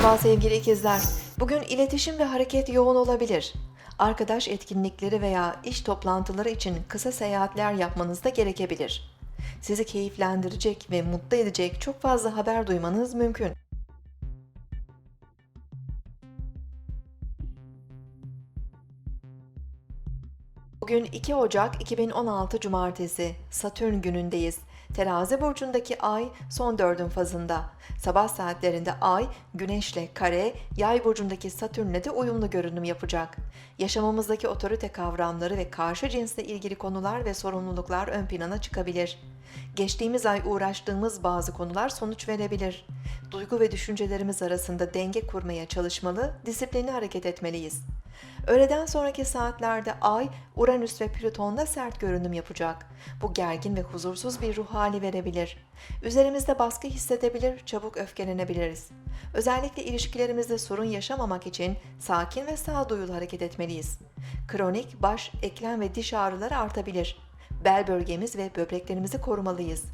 Merhaba sevgili ikizler. Bugün iletişim ve hareket yoğun olabilir. Arkadaş etkinlikleri veya iş toplantıları için kısa seyahatler yapmanız da gerekebilir. Sizi keyiflendirecek ve mutlu edecek çok fazla haber duymanız mümkün. Bugün 2 Ocak 2016 Cumartesi, Satürn günündeyiz. Terazi burcundaki ay son dördün fazında. Sabah saatlerinde ay güneşle kare, yay burcundaki satürnle de uyumlu görünüm yapacak. Yaşamımızdaki otorite kavramları ve karşı cinsle ilgili konular ve sorumluluklar ön plana çıkabilir. Geçtiğimiz ay uğraştığımız bazı konular sonuç verebilir. Duygu ve düşüncelerimiz arasında denge kurmaya çalışmalı, disiplinli hareket etmeliyiz. Öğleden sonraki saatlerde Ay, Uranüs ve Plüton'da sert görünüm yapacak. Bu gergin ve huzursuz bir ruh hali verebilir. Üzerimizde baskı hissedebilir, çabuk öfkelenebiliriz. Özellikle ilişkilerimizde sorun yaşamamak için sakin ve sağduyulu hareket etmeliyiz. Kronik baş, eklem ve diş ağrıları artabilir. Bel bölgemiz ve böbreklerimizi korumalıyız.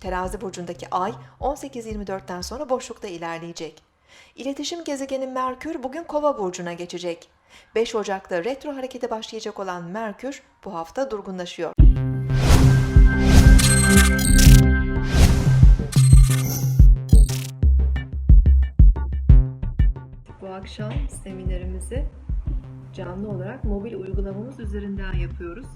Terazi burcundaki ay 18-24'ten sonra boşlukta ilerleyecek. İletişim gezegeni Merkür bugün Kova burcuna geçecek. 5 Ocak'ta retro harekete başlayacak olan Merkür bu hafta durgunlaşıyor. Bu akşam seminerimizi canlı olarak mobil uygulamamız üzerinden yapıyoruz.